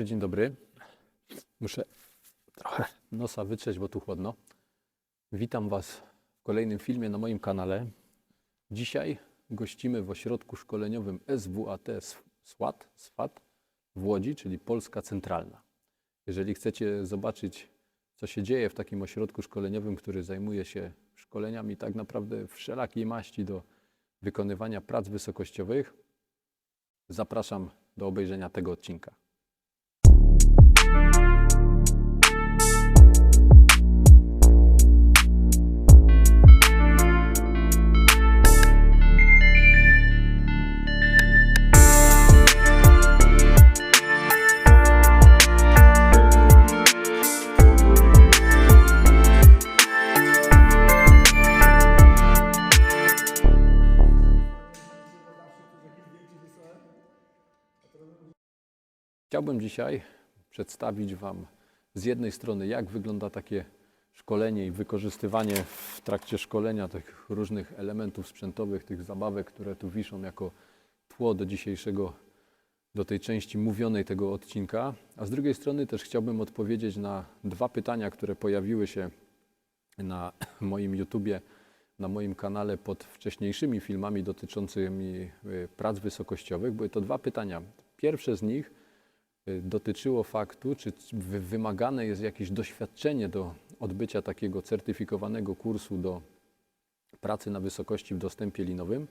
Dobry, dzień dobry. Muszę trochę nosa wytrzeć, bo tu chłodno. Witam Was w kolejnym filmie na moim kanale. Dzisiaj gościmy w ośrodku szkoleniowym SWAT SWAT, SWAT w Łodzi, czyli Polska Centralna. Jeżeli chcecie zobaczyć, co się dzieje w takim ośrodku szkoleniowym, który zajmuje się szkoleniami tak naprawdę wszelakiej maści do wykonywania prac wysokościowych, zapraszam do obejrzenia tego odcinka. Chciałbym dzisiaj przedstawić Wam z jednej strony, jak wygląda takie szkolenie i wykorzystywanie w trakcie szkolenia tych różnych elementów sprzętowych, tych zabawek, które tu wiszą jako tło do dzisiejszego, do tej części mówionej tego odcinka. A z drugiej strony też chciałbym odpowiedzieć na dwa pytania, które pojawiły się na moim YouTubie, na moim kanale pod wcześniejszymi filmami dotyczącymi y, prac wysokościowych. Były to dwa pytania. Pierwsze z nich y, dotyczyło faktu, czy wy- wymagane jest jakieś doświadczenie do odbycia takiego certyfikowanego kursu do pracy na wysokości w dostępie linowym.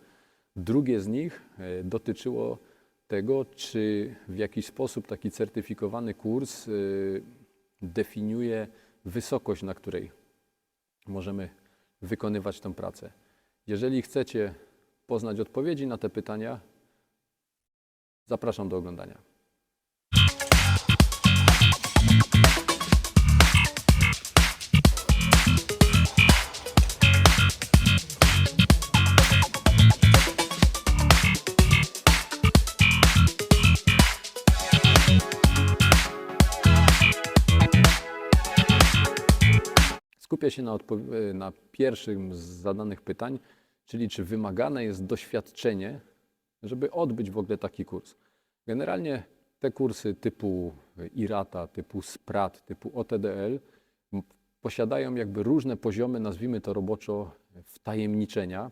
Drugie z nich y, dotyczyło tego, czy w jakiś sposób taki certyfikowany kurs y, definiuje wysokość, na której możemy wykonywać tę pracę. Jeżeli chcecie poznać odpowiedzi na te pytania, zapraszam do oglądania. Skupię się na, na pierwszym z zadanych pytań, czyli czy wymagane jest doświadczenie, żeby odbyć w ogóle taki kurs. Generalnie te kursy typu IRATA, typu SPRAT, typu OTDL posiadają jakby różne poziomy, nazwijmy to roboczo, wtajemniczenia.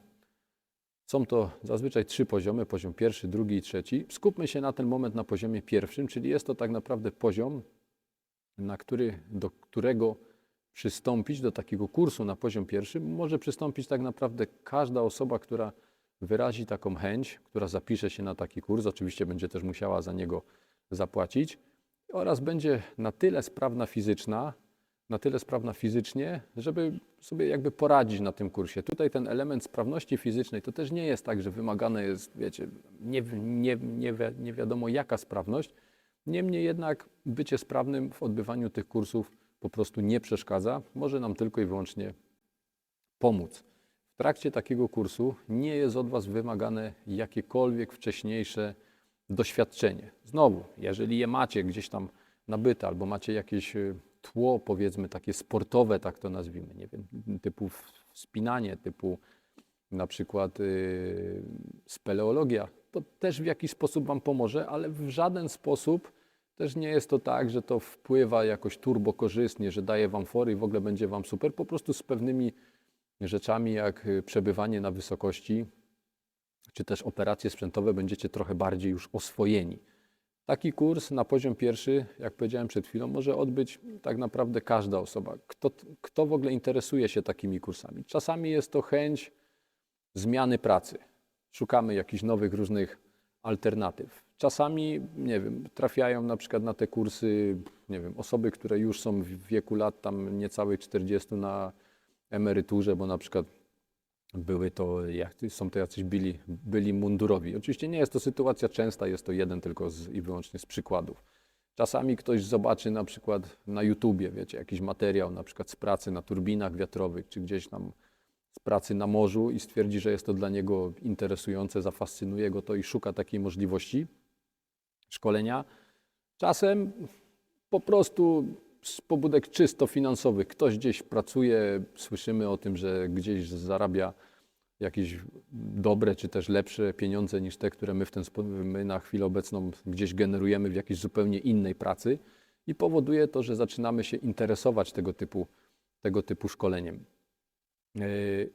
Są to zazwyczaj trzy poziomy, poziom pierwszy, drugi i trzeci. Skupmy się na ten moment na poziomie pierwszym, czyli jest to tak naprawdę poziom, na który, do którego przystąpić do takiego kursu na poziom pierwszy, może przystąpić tak naprawdę każda osoba, która wyrazi taką chęć, która zapisze się na taki kurs, oczywiście będzie też musiała za niego zapłacić oraz będzie na tyle sprawna fizyczna, na tyle sprawna fizycznie, żeby sobie jakby poradzić na tym kursie. Tutaj ten element sprawności fizycznej to też nie jest tak, że wymagane jest, wiecie, nie, nie, nie, nie wiadomo jaka sprawność, Niemniej jednak bycie sprawnym w odbywaniu tych kursów po prostu nie przeszkadza, może nam tylko i wyłącznie pomóc. W trakcie takiego kursu nie jest od Was wymagane jakiekolwiek wcześniejsze doświadczenie. Znowu, jeżeli je macie gdzieś tam nabyte albo macie jakieś y, tło, powiedzmy takie sportowe, tak to nazwijmy, nie wiem, typu wspinanie, typu na przykład y, speleologia, to też w jakiś sposób Wam pomoże, ale w żaden sposób też nie jest to tak, że to wpływa jakoś turbo korzystnie, że daje Wam fory i w ogóle będzie Wam super. Po prostu z pewnymi rzeczami, jak y, przebywanie na wysokości, czy też operacje sprzętowe, będziecie trochę bardziej już oswojeni. Taki kurs na poziom pierwszy, jak powiedziałem przed chwilą, może odbyć tak naprawdę każda osoba. Kto, kto w ogóle interesuje się takimi kursami? Czasami jest to chęć zmiany pracy. Szukamy jakichś nowych, różnych alternatyw. Czasami, nie wiem, trafiają na przykład na te kursy, nie wiem, osoby, które już są w wieku lat tam niecałych 40 na emeryturze, bo na przykład były to, jak, są to jacyś byli, byli mundurowi. Oczywiście nie jest to sytuacja częsta, jest to jeden tylko z, i wyłącznie z przykładów. Czasami ktoś zobaczy na przykład na YouTubie, wiecie, jakiś materiał na przykład z pracy na turbinach wiatrowych, czy gdzieś tam z pracy na morzu i stwierdzi, że jest to dla niego interesujące, zafascynuje go to i szuka takiej możliwości szkolenia. Czasem po prostu z pobudek czysto finansowych ktoś gdzieś pracuje, słyszymy o tym, że gdzieś zarabia jakieś dobre czy też lepsze pieniądze niż te, które my, w ten, my na chwilę obecną gdzieś generujemy w jakiejś zupełnie innej pracy i powoduje to, że zaczynamy się interesować tego typu, tego typu szkoleniem. Yy,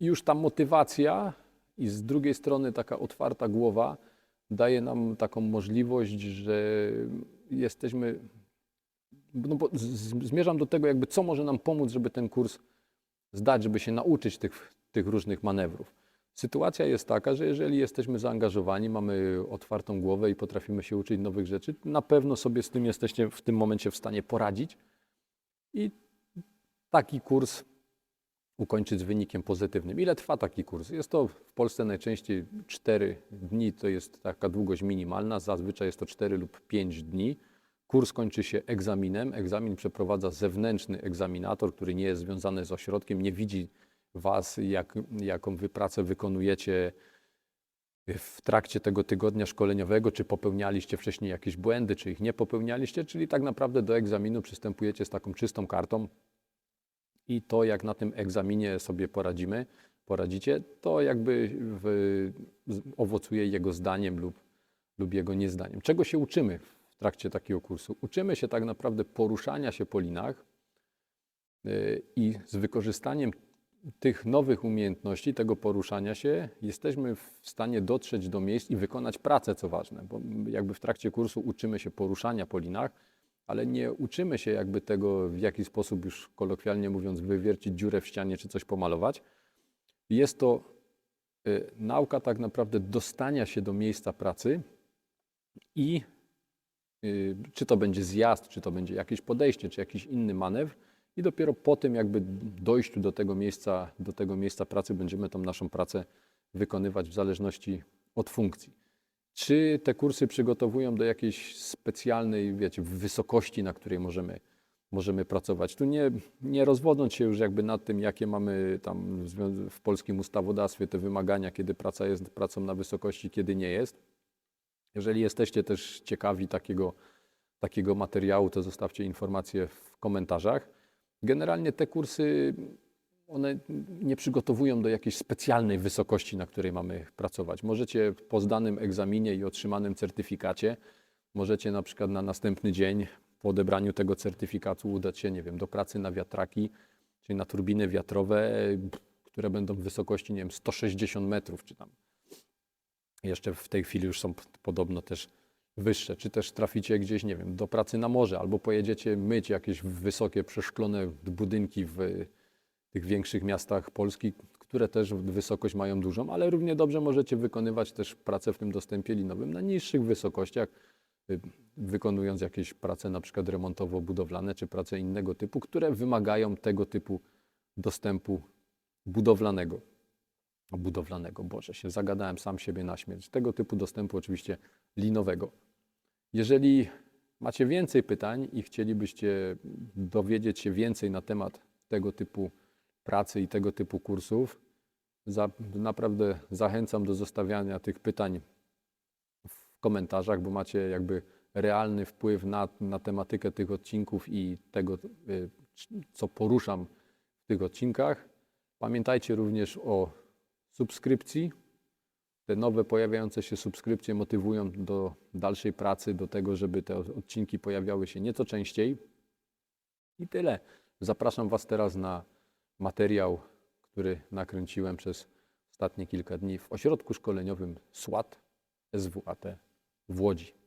już ta motywacja i z drugiej strony taka otwarta głowa daje nam taką możliwość, że jesteśmy. No bo zmierzam do tego, jakby co może nam pomóc, żeby ten kurs zdać, żeby się nauczyć tych, tych różnych manewrów. Sytuacja jest taka, że jeżeli jesteśmy zaangażowani, mamy otwartą głowę i potrafimy się uczyć nowych rzeczy, na pewno sobie z tym jesteście w tym momencie w stanie poradzić i taki kurs ukończyć z wynikiem pozytywnym. Ile trwa taki kurs? Jest to w Polsce najczęściej 4 dni, to jest taka długość minimalna, zazwyczaj jest to 4 lub 5 dni. Kurs kończy się egzaminem. Egzamin przeprowadza zewnętrzny egzaminator, który nie jest związany z ośrodkiem, nie widzi Was, jak, jaką Wy pracę wykonujecie w trakcie tego tygodnia szkoleniowego, czy popełnialiście wcześniej jakieś błędy, czy ich nie popełnialiście, czyli tak naprawdę do egzaminu przystępujecie z taką czystą kartą i to, jak na tym egzaminie sobie poradzimy, poradzicie, to jakby w, owocuje jego zdaniem lub, lub jego niezdaniem. Czego się uczymy w trakcie takiego kursu? Uczymy się tak naprawdę poruszania się po linach yy, i z wykorzystaniem tych nowych umiejętności, tego poruszania się, jesteśmy w stanie dotrzeć do miejsc i wykonać pracę, co ważne, bo jakby w trakcie kursu uczymy się poruszania po linach, ale nie uczymy się jakby tego, w jaki sposób już kolokwialnie mówiąc, wywiercić dziurę w ścianie czy coś pomalować. Jest to y, nauka tak naprawdę dostania się do miejsca pracy i y, czy to będzie zjazd, czy to będzie jakieś podejście, czy jakiś inny manewr i dopiero po tym jakby dojściu do tego miejsca, do tego miejsca pracy będziemy tą naszą pracę wykonywać w zależności od funkcji. Czy te kursy przygotowują do jakiejś specjalnej, wiecie, wysokości, na której możemy, możemy pracować? Tu nie, nie rozwodząc się już jakby nad tym, jakie mamy tam w polskim ustawodawstwie te wymagania, kiedy praca jest pracą na wysokości, kiedy nie jest. Jeżeli jesteście też ciekawi takiego, takiego materiału, to zostawcie informacje w komentarzach. Generalnie te kursy, one nie przygotowują do jakiejś specjalnej wysokości, na której mamy pracować. Możecie po zdanym egzaminie i otrzymanym certyfikacie, możecie na przykład na następny dzień po odebraniu tego certyfikatu udać się, nie wiem, do pracy na wiatraki, czyli na turbiny wiatrowe, które będą w wysokości, nie wiem, 160 metrów, czy tam jeszcze w tej chwili już są podobno też wyższe, czy też traficie gdzieś, nie wiem, do pracy na morze, albo pojedziecie myć jakieś wysokie, przeszklone budynki w tych większych miastach Polski, które też wysokość mają dużą, ale równie dobrze możecie wykonywać też pracę w tym dostępie linowym na niższych wysokościach, y, wykonując jakieś prace na przykład remontowo-budowlane, czy prace innego typu, które wymagają tego typu dostępu budowlanego budowlanego. Boże, się zagadałem sam siebie na śmierć. Tego typu dostępu oczywiście linowego. Jeżeli macie więcej pytań i chcielibyście dowiedzieć się więcej na temat tego typu pracy i tego typu kursów, za, naprawdę zachęcam do zostawiania tych pytań w komentarzach, bo macie jakby realny wpływ na, na tematykę tych odcinków i tego, y, co poruszam w tych odcinkach. Pamiętajcie również o subskrypcji. Te nowe pojawiające się subskrypcje motywują do dalszej pracy, do tego, żeby te odcinki pojawiały się nieco częściej. I tyle. Zapraszam Was teraz na materiał, który nakręciłem przez ostatnie kilka dni w ośrodku szkoleniowym SWAT SWAT w Łodzi.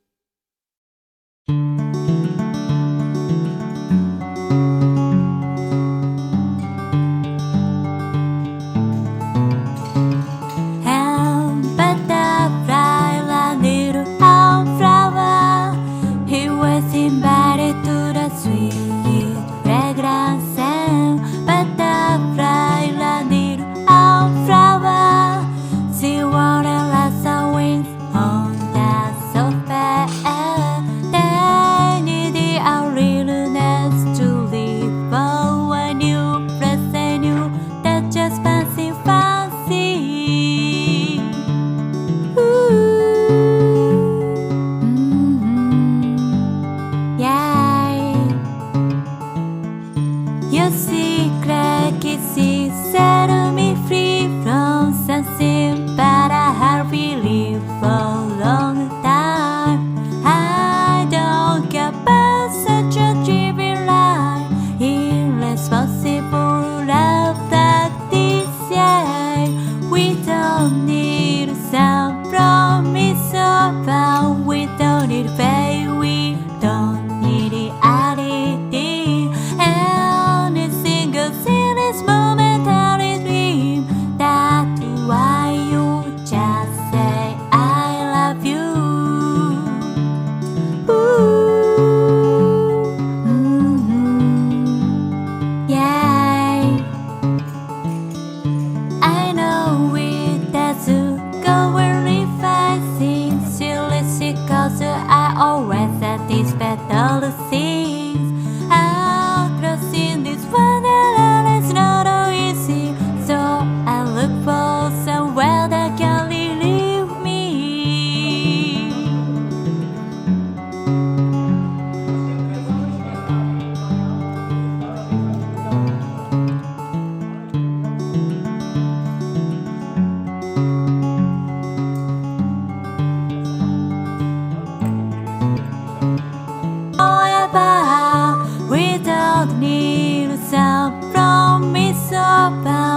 secret,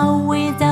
with